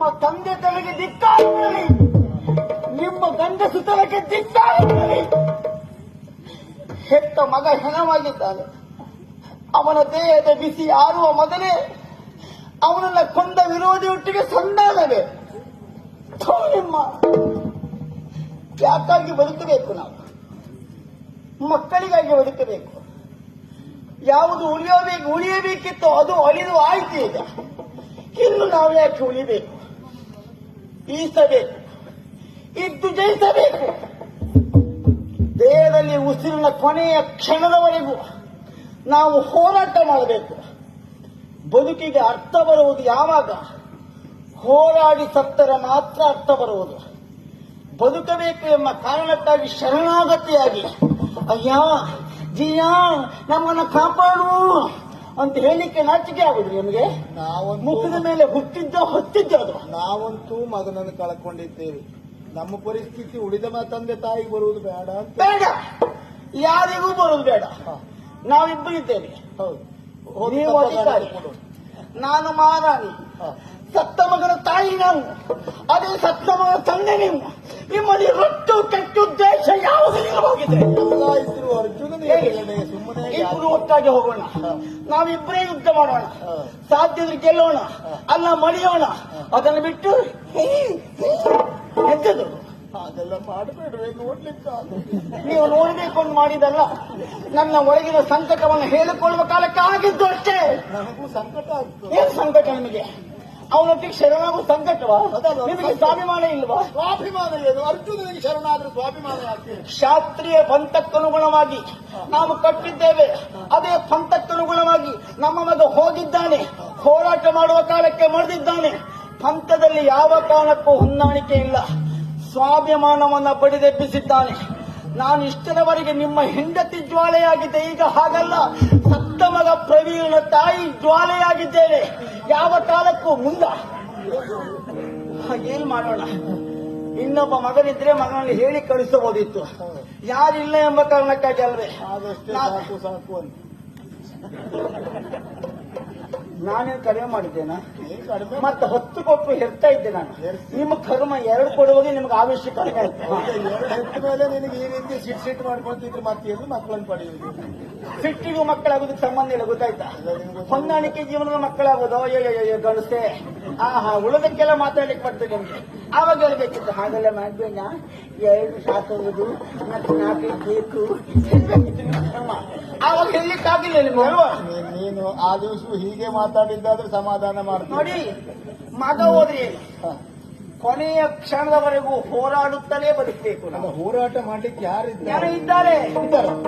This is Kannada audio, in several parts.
ನಿಮ್ಮ ತಂದೆ ತಲೆಗೆ ದಿಕ್ಕಾಗಲಿ ನಿಮ್ಮ ಗಂಡಸು ತಲೆಗೆ ದಿಕ್ಕಾಗಲಿ ಹೆತ್ತ ಮಗ ಹೆಣವಾಗಿದ್ದಾನೆ. ಅವನ ದೇಹದ ಬಿಸಿ ಆರುವ ಮೊದಲೇ ಅವನನ್ನ ಕೊಂದ ವಿರೋಧಿ ಒಟ್ಟಿಗೆ ಥು ನಿಮ್ಮ ಯಾಕಾಗಿ ಬದುಕಬೇಕು ನಾವು? ಮಕ್ಕಳಿಗಾಗಿ ಬದುಕಬೇಕು. ಯಾವುದು ಉಳಿಯಬೇಕು, ಉಳಿಯಬೇಕಿತ್ತು ಅದು ಅಳಿದು ಆಯ್ತು ಈಗ ಇನ್ನು ನಾವು ಯಾಕೆ ಉಳಿಬೇಕು? ಈಸಬೇಕು. ಇದ್ದು ಜಯಿಸಬೇಕು. ದೇಹದಲ್ಲಿ ಉಸಿರಿನ ಕೊನೆಯ ಕ್ಷಣದವರೆಗೂ ನಾವು ಹೋರಾಟ ಮಾಡಬೇಕು. ಬದುಕಿಗೆ ಅರ್ಥ ಬರುವುದು ಯಾವಾಗ? ಹೋರಾಡಿ ಸತ್ತರ ಮಾತ್ರ ಅರ್ಥ ಬರುವುದು. ಬದುಕಬೇಕು ಎಂಬ ಕಾರಣಕ್ಕಾಗಿ ಶರಣಾಗತಿಯಾಗಿ. ಅಯ್ಯ, ಜಿಯಾ, ನಮ್ಮನ್ನು ಕಾಪಾಡು. ಅಂತ ಹೇಳಿಕ್ಕೆ ನಾಚಿಕೆ ಆಗುದು ನಿಮಗೆ? ನಾವೊಂದು ಮುಖದ ಮೇಲೆ ಹುಟ್ಟಿದ್ದ ಹೊತ್ತಿದ್ದ ಅದು. ನಾವಂತೂ ಮಗನನ್ನು ಕಳ್ಕೊಂಡಿದ್ದೇವೆ. ನಮ್ಮ ಪರಿಸ್ಥಿತಿ ಉಳಿದ ತಂದೆ ತಾಯಿ ಬರುವುದು ಬೇಡ ಅಂತ. ಬೇಡ. ಯಾರಿಗೂ ಬರುವುದು ಬೇಡ. ನಾವಿಬ್ಬರಿದ್ದೇವೆ ಹೌದು. ನೀವು ಅಧಿಕಾರಿ. ನಾನು ಮಹಾರಾಣಿ ಸತ್ತ ಮಗನ ತಾಯಿ ನಾನು. ಅದೇ ಸತ್ತ ಮಗನ ತಂದೆ ನೀವು. ನಿಮ್ಮಲ್ಲಿ ರೊಟ್ಟು ಕೆಟ್ಟು ದೇಶ ಯಾವುದರಿಂದ ಹೋಗಿದೆ? ಎಲ್ಲ ಇಬ್ಬರು ಒಟ್ಟಾಗಿ ಹೋಗೋಣ. ನಾವಿಬ್ಬರೇ ಯುದ್ಧ ಮಾಡೋಣ. ಸಾಧ್ಯ ಸಾಧ್ಯದ್ರೆ ಗೆಲ್ಲೋಣ. ಅಲ್ಲ ಮಡಿಯೋಣ. ಅದನ್ನ ಬಿಟ್ಟು ಎಂತದು ಹಾಗೆಲ್ಲ ಮಾಡಬೇಡ್ರಿ ನೀವು ನೋಡ್ಬೇಕು ಅಂತ ಮಾಡಿದಲ್ಲ ನನ್ನ ಒಳಗಿನ ಸಂಕಟವನ್ನು ಹೇಳಿಕೊಳ್ಳುವ ಕಾಲಕ್ಕೆ ಆಗಿದ್ದು ಅಷ್ಟೇ. ನನಗೂ ಸಂಕಟ ಆಗ್ತದೆ. ಏನ್ ಸಂಕಟ ನಿಮಗೆ? ಅವನೊಟ್ಟಿಗೆ ಶರಣಾಗುವ ಸಂಕಟವಾ. ನಿಮಗೆ ಸ್ವಾಭಿಮಾನ ಇಲ್ವಾ? ಸ್ವಾಭಿಮಾನ ಏನು ಅರ್ಜುನನಿಗೆ ಶರಣಾದ್ರೆ ಸ್ವಾಭಿಮಾನ ಯಾಕೆ? ಶಾಸ್ತ್ರೀಯ ಪಂಥಕ್ಕನುಗುಣವಾಗಿ ನಾವು ಕಟ್ಟಿದ್ದೇವೆ. ಅದೇ ಪಂಥಕ್ಕನುಗುಣವಾಗಿ ನಮ್ಮ ಮಗ ಹೋಗಿದ್ದಾನೆ. ಹೋರಾಟ ಮಾಡುವ ಕಾಲಕ್ಕೆ ಮರೆದಿದ್ದಾನೆ. ಪಂಥದಲ್ಲಿ ಯಾವ ಕಾರಣಕ್ಕೂ ಹೊಂದಾಣಿಕೆ ಇಲ್ಲ. ಸ್ವಾಭಿಮಾನವನ್ನ ಬಡಿದೆಬ್ಬಿಸಿದ್ದಾನೆ. ನಾನು ಇಷ್ಟರವರೆಗೆ ನಿಮ್ಮ ಹೆಂಡತಿ ಜ್ವಾಲೆಯಾಗಿದೆ. ಈಗ ಹಾಗಲ್ಲ. ಸತ್ತ ಮಗ ಪ್ರವೀಣ ತಾಯಿ ಜ್ವಾಲೆಯಾಗಿದ್ದೇನೆ. ಯಾವ ಕಾಲಕ್ಕೂ ಮುಂದ. ಏನ್ ಮಾಡೋಣ? ಇನ್ನೊಬ್ಬ ಮಗನಿದ್ರೆ ಮಗನಲ್ಲಿ ಹೇಳಿ ಕಳಿಸಬಹುದಿತ್ತು. ಯಾರಿಲ್ಲ ಎಂಬ ಕಾರಣಕ್ಕಾಗಿ ಅಲ್ವೇ? ಸಾಕು ಸಾಕು ಅಂತ. ನಾನೇನು ಕಡಿಮೆ ಮಾಡಿದ್ದೇನಾ? ಮತ್ತೆ ಹೊತ್ತು ಕೊಟ್ಟು ಹೆರ್ತಾ ಇದ್ದೆ ನಾನು. ನಿಮ್ಮ ಕರ್ಮ ಎರಡು ಕೊಡುವಾಗ ನಿಮ್ಗೆ ಆವೇಶ ಕಡಿಮೆ ಆಯ್ತು. ಮೇಲೆ ನಿನಗೆ ಈ ರೀತಿ ಸಿಟ್ ಸಿಟ್ ಮಾಡ್ಕೊಳ್ತಿದ್ರೆ ಮತ್ತೆ ಎಲ್ಲಿ ಮಕ್ಕಳನ್ನು ಪಡೆಯುವುದು? ಸಿಟ್ಟಿಗೂ ಮಕ್ಕಳಾಗೋದಕ್ಕೆ ಸಂಬಂಧ ಇಲ್ಲ ಗೊತ್ತಾಯ್ತಾ? ಹೊಂದಾಣಿಕೆ ಜೀವನದ ಮಕ್ಕಳಾಗೋದು. ಅಯ್ಯೋ ಅಯ್ಯೋ, ಆಹಾ ಉಳಿದಕ್ಕೆಲ್ಲ ಮಾತಾಡ್ಲಿಕ್ಕೆ ಬರ್ತದೆ ನಿಮ್ಗೆ. ಆವಾಗ ಹೇಳ್ಬೇಕಿತ್ತು ಹಾಗೆಲ್ಲ ಮಾಡ್ಬೇಡ ಎರಡು ಸಾಕೋದು ಮತ್ತೆ ನಾಲ್ಕು ಬೇಕು. ಆವಾಗ ನಿಮ್ಮ ಆಗಿಲ್ಲ ನಿಮ್ಗೆ. ಅಲ್ವಾ? ನೀನು ಆ ದಿವಸ ಹೀಗೆ ಮಾತಾಡಿದ್ದಾದ್ರೆ ಸಮಾಧಾನ ಮಾಡ್ತೀನಿ. ನೋಡಿ ಮಗ ಹೋದ್ರಿ? ಕೊನೆಯ ಕ್ಷಣದವರೆಗೂ ಹೋರಾಡುತ್ತಲೇ ಬದುಕಬೇಕು ನಾವು. ಹೋರಾಟ ಮಾಡ್ಲಿಕ್ಕೆ ಯಾರು ಇದ್ದಾರೆ.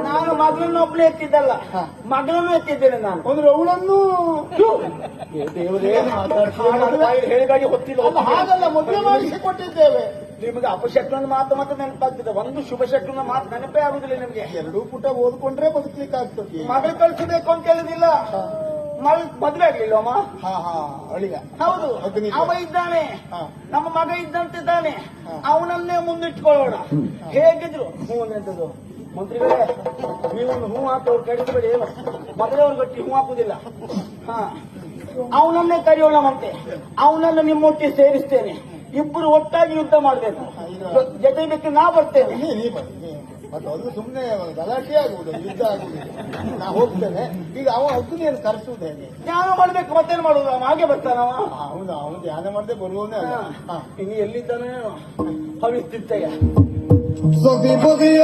ನಾನು ಮಗಳನ್ನೊಬ್ಬನೇ ಎತ್ತಿದ್ದಲ್ಲ. ಹ. ಮಗಳನ್ನು ಎತ್ತಿದ್ದೇನೆ ನಾನು. ಅಂದ್ರೆ ಅವಳನ್ನು ದೇವರೇ ಹೇಳಿದಾಗೆ ಗೊತ್ತಿಲ್ಲ ಹಾಗಲ್ಲ ಮದುವೆ ಮಾಡಿಸಿ ಕೊಟ್ಟಿದ್ದೇವೆ. ನಿಮಗೆ ಮಾತು ಮಾತ್ರ ನೆನಪಾಗ್ತದೆ. ಒಂದು ಶುಭ ಶಕ್ನದ ಮಾತು ನೆನಪೇ ಆಗುದಿಲ್ಲ ನಿಮಗೆ. ಎರಡೂ ಪುಟ ಓದ್ಕೊಂಡ್ರೆ ಬದುಕಲಿಕ್ಕೆ ಆಗ್ತದೆ ಮಗಳು ಕಳಿಸಬೇಕು ಅಂತ ಹೇಳಿದಿಲ್ಲ ಮಲ್ ಮದ್ವೆ ಆಗ್ಲಿಲ್ಲ ಅಮ್ಮ? ಹಾ ಹಾ ಅಳಿಯ. ಹೌದು. ಅವ ಇದ್ದಾನೆ. ನಮ್ಮ ಮಗ ಇದ್ದಂತಿದ್ದಾನೆ. ಅವನನ್ನೇ ಮುಂದಿಟ್ಕೊಳ್ಳೋಣ. ಹೇಗಿದ್ರು? ಹ್ಞೂ ಎಂತದ್ದು ಮಂತ್ರಿಗಳೇ ನೀವು ಹೂ ಹಾಕೋರು ಕಡಿಸಬೇಡಿ ಏನು? ಮೊದಲೇ ಗಟ್ಟಿ ಹೂ ಹಾಕುದಿಲ್ಲ. ಹಾ. ಅವನನ್ನೇ ಕರೆಯೋಣ ಮತ್ತೆ. ಅವನನ್ನು ನಿಮ್ಮೊಟ್ಟಿಗೆ ಸೇರಿಸ್ತೇನೆ. ಇಬ್ಬರು ಒಟ್ಟಾಗಿ ಯುದ್ಧ ಮಾಡಬೇಕು. ಜೊತೆ ಬೇಕು ನಾ ಬರ್ತೇನೆ. ಮತ್ತೆ ಅದು ಸುಮ್ಮನೆ ಗಲಾಟೆ ಆಗುವುದು ಯುದ್ಧ ಆಗುವುದು. ನಾ ಹೋಗ್ತೇನೆ. ಈಗ ಅವ ಅಗ್ನಿಯನ್ನು ಕರೆಸುವುದು ಹೇಗೆ? ಧ್ಯಾನ ಮಾಡ್ಬೇಕು ಮತ್ತೇನು ಮಾಡುದು ಅವ ಹಾಗೆ ಬರ್ತಾನ ಅವನು ಅವನು ಧ್ಯಾನ ಮಾಡದೆ ಬರುವನೇ ಅಲ್ಲ. ಇನ್ನು ಎಲ್ಲಿದ್ದಾನೆ? ಬೊದಿಯ